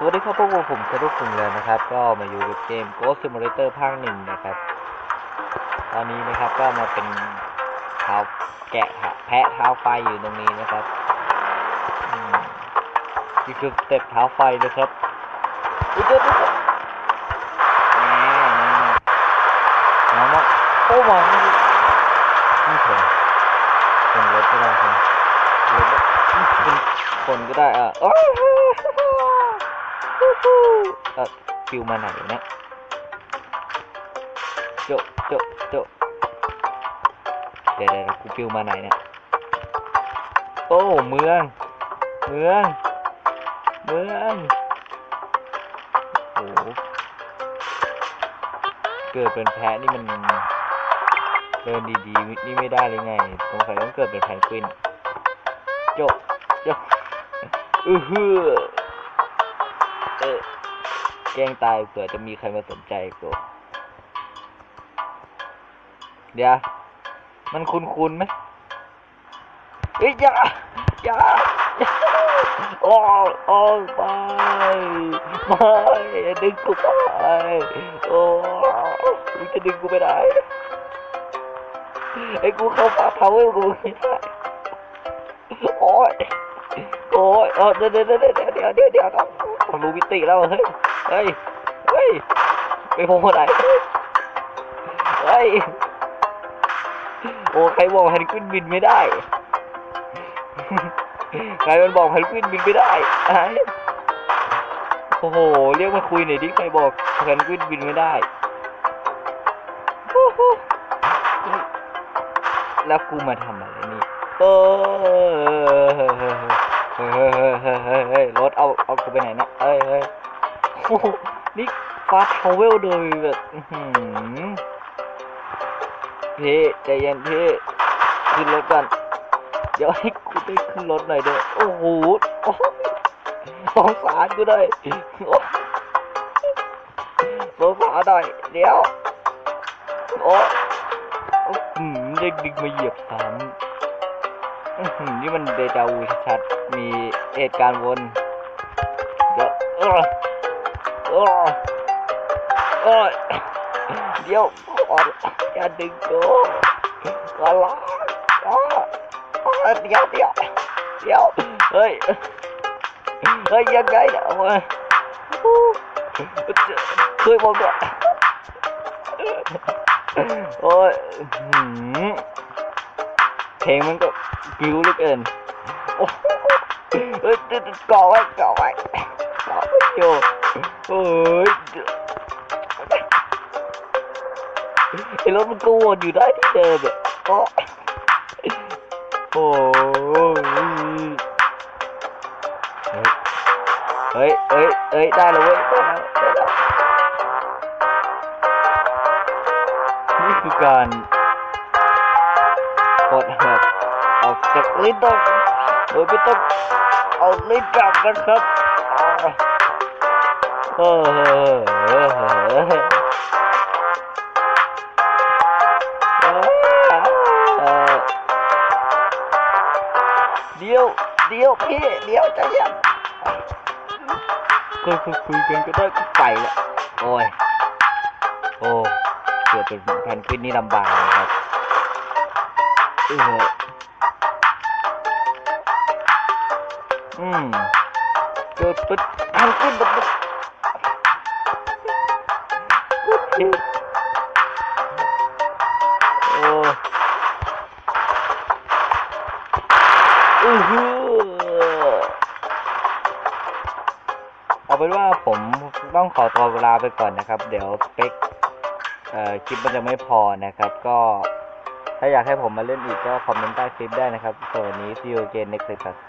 สวัสดีครับพวกผมสรุปกลุ่มแล้วนะครับ ก็มาอยู่กับเกม Ghost Simulator ภาคหนึ่งนะครับ ตอนนี้นะครับก็มาเป็นเท้าแกะแพะเท้าไฟอยู่ตรงนี้นะครับอืมนี่คือสเต็ปเท้าไฟนะครับอุ๊ยเดี๋ยวเดี๋ยวแหมน้องโอ้มาไม่ไม่ชนชนรถไม่ได้ชนรถไม่ชนคนก็ได้อะ โอ้ยเอฟิวมาไหนเนี่ยโจะโจะโจะเดี๋ยวเดี๋ยวกูฟิวมาไหนเนี่ยโอ้เมือง เมือง เมืองโอ้เกิดเป็นแพะนี่มันเดินดีๆนี่ไม่ได้เลยไงสงสัยต้องเกิดเป็นแพนกวินโจะโจะอือฮือ เออแกล้งตายเผื่อจะมีใครมาสนใจกูเดี๋ยว มันคุ้นคุ้นไหมเฮ้ยอย่าอย่าอย่าโอ้โอ้ไปไม่อย่าดึงกูไปโอ้มึงจะดึงกูไปไหนไอ้กูเข้าฟ้าพาวเวอร์กูไม่ได้โอ้ย โอ้ยเออเดี๋ยวเดี๋ยวเดี๋ยวเดี๋ยวเดี๋ยวเดี๋ยวเดี๋ยวผมรู้มิติแล้วเฮ้ยเฮ้ยเฮ้ยไปพงคนไหนเฮ้ยโอ้ใครบอกแพนกวินบินไม่ได้ใครมันบอกแพนกวินบินไม่ได้ไอ้โอ้โหเรียกมาคุยหน่อยดิใครบอกแพนกวินบินไม่ได้แล้วกูมาทำอะไรนี่เออ เฮ้ยเฮ้ยเฮ้ยรถเอาเอากูไปไหนเนี่ยเฮ้ยเฮ้ยโอ้โหนี่ฟาสทาวเวลโดยแบบอื้อหือพี่ใจเย็นพี่ขึ้นรถก่อนเดี๋ยวให้กูได้ขึ้นรถหน่อยเด้อโอ้โหโอ้โหสงสารกูด้วยโอ้สงสารหน่อยเดี๋ยวโอ้อื้อหืมเด็กดึกมาเหยียบซ้ำ นี่มันเดจาวูชัดๆ มีเหตุการณ์วนเดี๋ยวเออโอ้ยโอ้ยเดี๋ยวขออย่าดึงกูขอร้องอ๋อเดี๋ยวเดี๋ยวเดี๋ยวเฮ้ยเฮ้ยยังไงเนี่ยโอ้ยช่วยผมด้วยโอ้ย ลงมันก็กิ้วเหลือเกินโอ้เฮ้ยก่อไว้ก่อไว้ก่อไว้โยเฮ้ยไอ้รถมันก็วนอยู่ได้ที่เดิมอะโอ้โอ้ยเฮ้ยเฮ้ยเฮ้ยได้แล้วเว้ยได้แล้วนี่คือการ กดหักออกจากลิ้นต้องโดยไม่ต้องเอาลิ้นกลับนะครับเออเออเออเออเดี๋ยวเดี๋ยวพี่เดี๋ยวใจเย็นก็คุยคุยกันก็ได้ก็ไปละโอ้ยโอ้เกิดเป็นแพนกวินนี่ลำบากนะครับ อออืมเกิดเป็นแพนกวินแบบโอ้อือหือเอาเป็นว่าผมต้องขอตัวเวลาไปก่อนนะครับ เดี๋ยวเปคเอ่อคลิปมันจะไม่พอนะครับ ก็ ถ้าอยากให้ผมมาเล่นอีกก็คอมเมนต์ใต้คลิปได้นะครับส่วนวันนี้ see you again next time